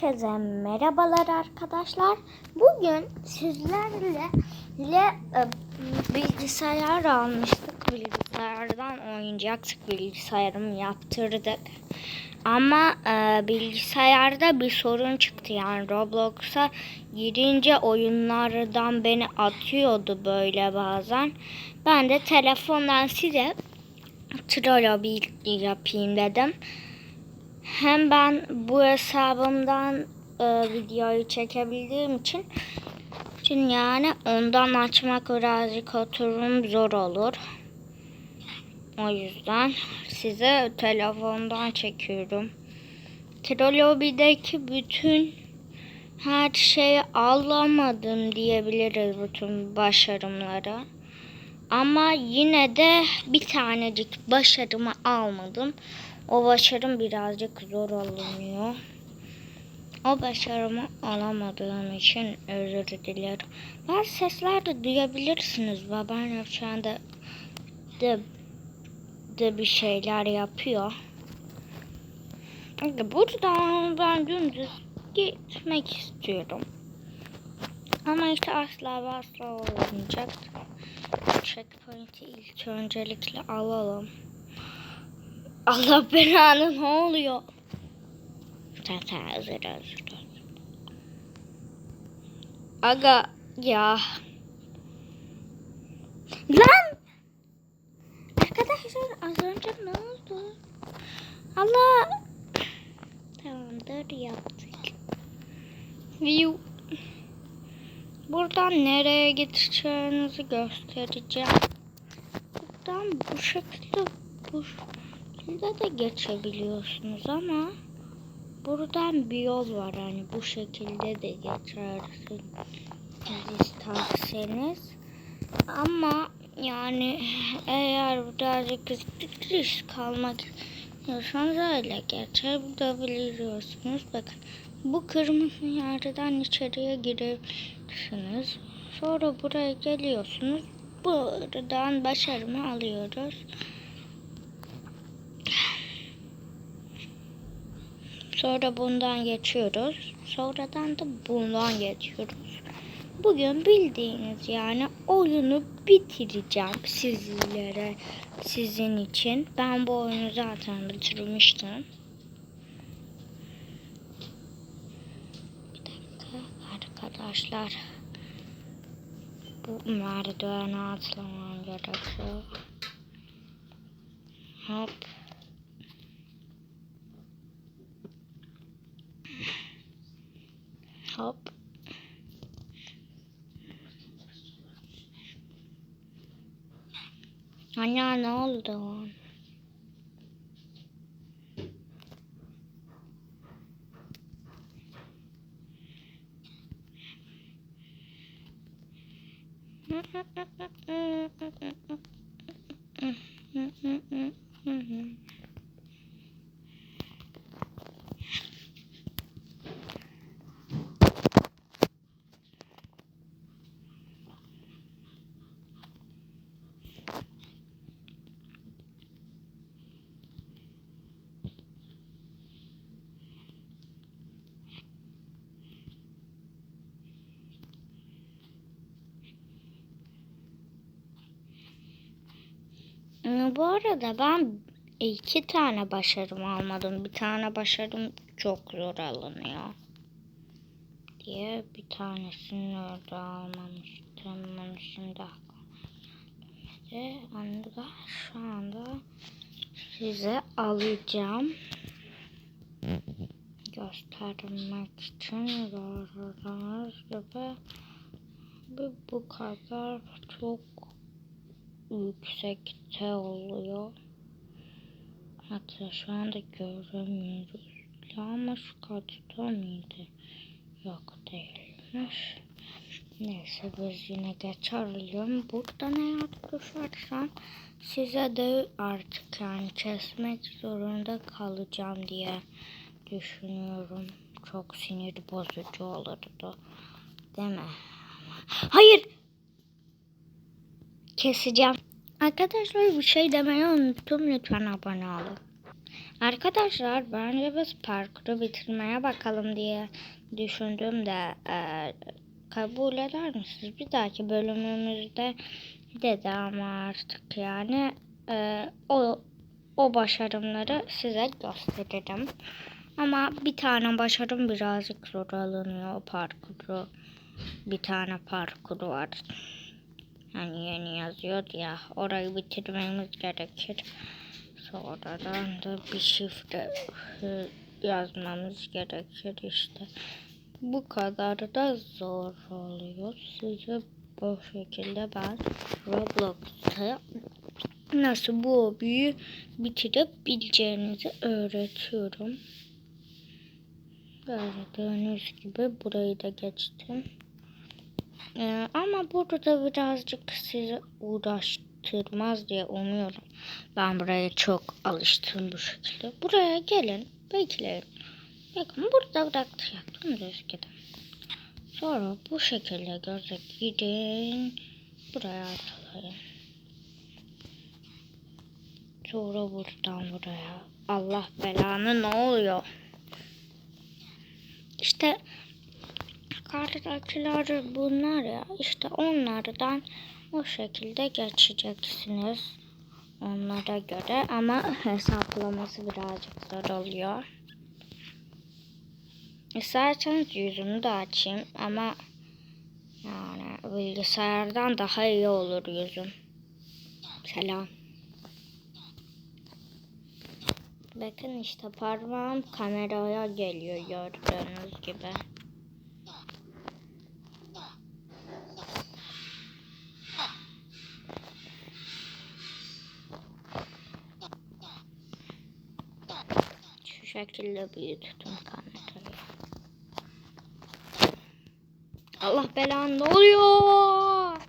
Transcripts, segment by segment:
Herkese merhabalar arkadaşlar. Bugün sizlerle ile, e, bilgisayar almıştık. Bilgisayardan oynayacaktık. Bilgisayarımı yaptırdık. Ama e, bilgisayarda bir sorun çıktı. Yani Roblox'a girince oyunlardan beni atıyordu böyle bazen. Ben de telefondan size troll yapayım dedim. Hem ben bu hesabımdan e, videoyu çekebildiğim için için yani ondan açmak birazcık oturum zor olur. O yüzden size telefondan çekiyorum. Trolobideki bütün her şeyi alamadım diyebiliriz bütün başarımları. Ama yine de bir tanecik başarımı almadım. O başarım birazcık zor alınıyor. O başarımı alamadığım için özür dilerim. Bazı sesler de duyabilirsiniz. Babam şu anda de, de bir şeyler yapıyor. Buradan ben dümdüz gitmek istiyorum. Ama işte asla ve asla olmayacak. Checkpoint'i ilk öncelikle alalım. Allah belanı ne oluyor? Sen özür özür Aga ya. Lan! Arkadaşlar az önce ne oldu? Allah! Tamamdır yaptık. View. Buradan nereye gideceğinizi göstereceğim. Buradan bu şekilde bu şekilde de geçebiliyorsunuz ama buradan bir yol var. Hani bu şekilde de geçersiniz isterseniz. Ama yani eğer birazcık risk almak istiyorsanız öyle geçebiliyorsunuz. Bakın bu kırmızı yerden içeriye girebilirsiniz sonra buraya geliyorsunuz. Buradan başarımı alıyoruz Sonra bundan geçiyoruz. Sonradan da bundan geçiyoruz. Bugün bildiğiniz yani oyunu bitireceğim sizlere, sizin için. Ben bu oyunu zaten bitirmiştim. Bir dakika arkadaşlar. Bu merdiveni atlamam gerekiyor. Hop. Hop. Anne ne oldu? Ee, Bu arada ben iki tane başarım almadım. Bir tane başarım çok zor alınıyor. Diye bir tanesini orada almamıştım. Bunu şimdi aklıma gelmedi. Onu da şu anda size alacağım. Göstermek için gördüğünüz gibi bu kadar çok yüksekte oluyor. Hatta şu anda göremiyoruz. Ama şu kaçta mıydı? Yok değilmiş. Neyse biz yine geçelim. Buradan eğer düşersem size de artık yani kesmek zorunda kalacağım diye düşünüyorum. Çok sinir bozucu olurdu. Değil mi? Hayır! Keseceğim. Arkadaşlar bir şey demeyi unuttum. Lütfen abone olun. Arkadaşlar bence biz parkuru bitirmeye bakalım diye düşündüm de e, kabul eder misiniz? Bir dahaki bölümümüzde dedi ama artık yani e, o o başarımları size gösteririm. Ama bir tane başarım birazcık zor alınıyor o parkuru. Bir tane parkuru var. Hani yeni yazıyordu ya. Orayı bitirmemiz gerekir. Sonradan da bir şifre yazmamız gerekir işte. Bu kadar da zor oluyor. Size bu şekilde ben Roblox'ta nasıl bu hobiyi bitirebileceğinizi öğretiyorum. Gördüğünüz gibi burayı da geçtim. Ee, ama burada birazcık sizi uğraştırmaz diye umuyorum. Ben buraya çok alıştım bu şekilde. Buraya gelin, bekleyin. Bakın burada bıraktık yaptım rüzgarı. Sonra bu şekilde göze gidin. Buraya atlayın. Sonra buradan buraya. Allah belanı ne oluyor? İşte karşıdakiler bunlar ya. İşte onlardan o şekilde geçeceksiniz. Onlara göre ama hesaplaması birazcık zor oluyor. İsterseniz yüzümü de açayım ama yani bilgisayardan daha iyi olur yüzüm. Selam. Bakın işte parmağım kameraya geliyor gördüğünüz gibi. Şu şekilde büyüttüm kamerayı. Allah belanı ne oluyor?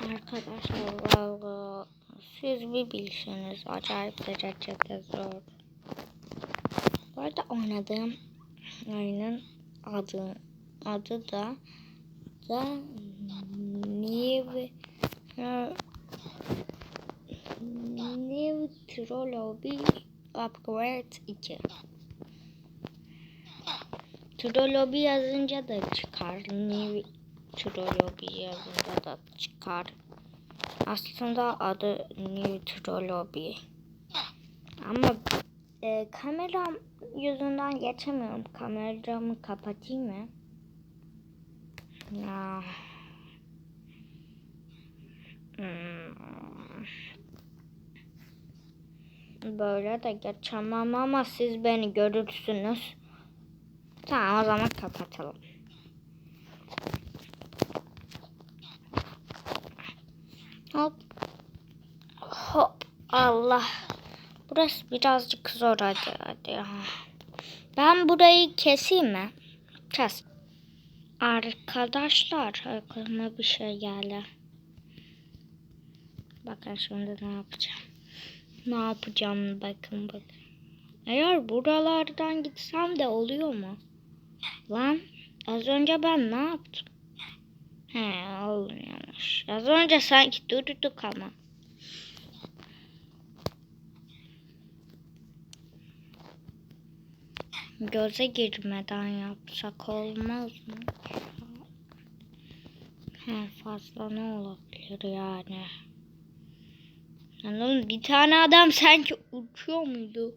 Arkadaşlar valla siz bir bilseniz acayip derecede zor. Bu arada oynadığım oyunun adı adı da da New New Trolloby Upgrade 2 Trolloby yazınca da çıkar. New Trolloby yazınca da çıkar. Aslında adı New Trolloby. Ama e, kameram yüzünden geçemiyorum. Kameramı kapatayım mı? Ya. Hmm. Böyle de geçemem ama siz beni görürsünüz. Tamam o zaman kapatalım. Hop. Hop. Allah. Burası birazcık zor hadi hadi. Ben burayı keseyim mi? Kes. Arkadaşlar aklıma bir şey geldi. Bakın şimdi ne yapacağım. Ne yapacağım bakın bakın. Eğer buralardan gitsem de oluyor mu? Lan az önce ben ne yaptım? He olmuyormuş. Az önce sanki durduk ama. Göze girmeden yapsak olmaz mı? He fazla ne olabilir yani? Anladın Bir tane adam sanki uçuyor muydu?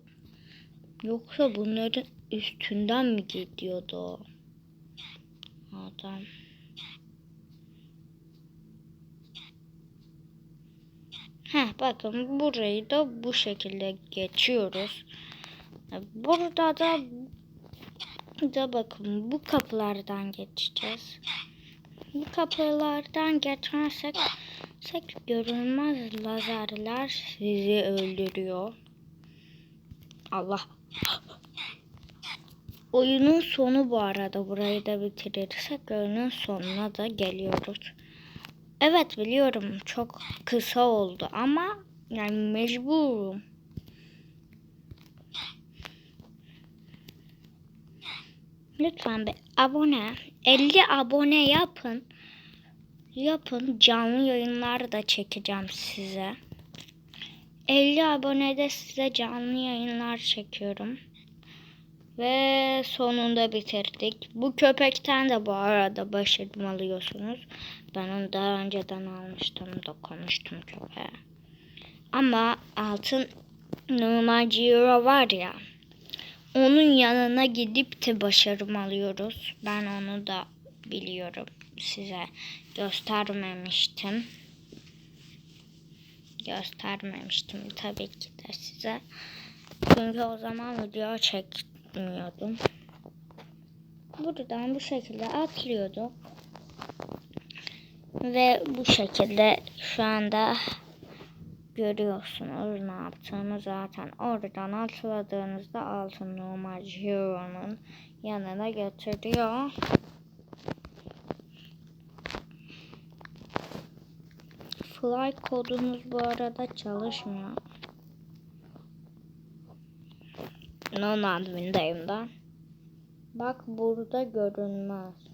Yoksa bunların üstünden mi gidiyordu o? Adam. Heh bakın burayı da bu şekilde geçiyoruz. Burada da da bakın bu kapılardan geçeceğiz. Bu kapılardan geçmezsek sek görünmez lazerler sizi öldürüyor. Allah. Oyunun sonu bu arada. Burayı da bitirirsek oyunun sonuna da geliyoruz. Evet biliyorum çok kısa oldu ama yani mecburum. Lütfen bir abone 50 abone yapın. Yapın. Canlı yayınlar da çekeceğim size. 50 abonede size canlı yayınlar çekiyorum. Ve sonunda bitirdik. Bu köpekten de bu arada başarım alıyorsunuz. Ben onu daha önceden almıştım da konuştum köpeğe. Ama altın normal Giro var ya. Onun yanına gidip de başarım alıyoruz. Ben onu da biliyorum. Size göstermemiştim. Göstermemiştim tabii ki de size. Çünkü o zaman video çekmiyordum. Buradan bu şekilde atlıyorduk. Ve bu şekilde şu anda görüyorsunuz ne yaptığımı zaten. Oradan atladığınızda altın normal Hero'nun yanına götürüyor. Fly kodunuz bu arada çalışmıyor. Non admin'dayım da. Bak burada görünmez.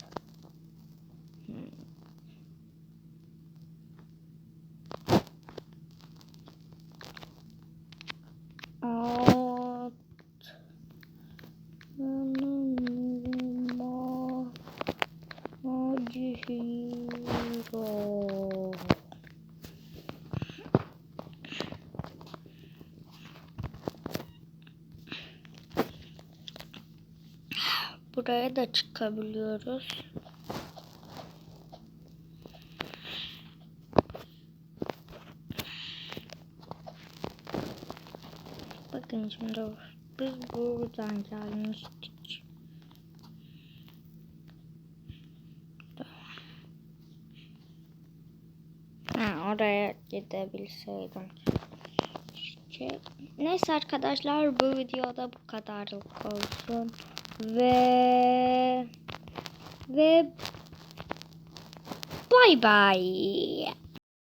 Buraya da çıkabiliyoruz. Bakın şimdi biz buradan gelmiştik. Ha, oraya gidebilseydim. Neyse arkadaşlar bu videoda bu kadarlık olsun. Ve ve bay bay.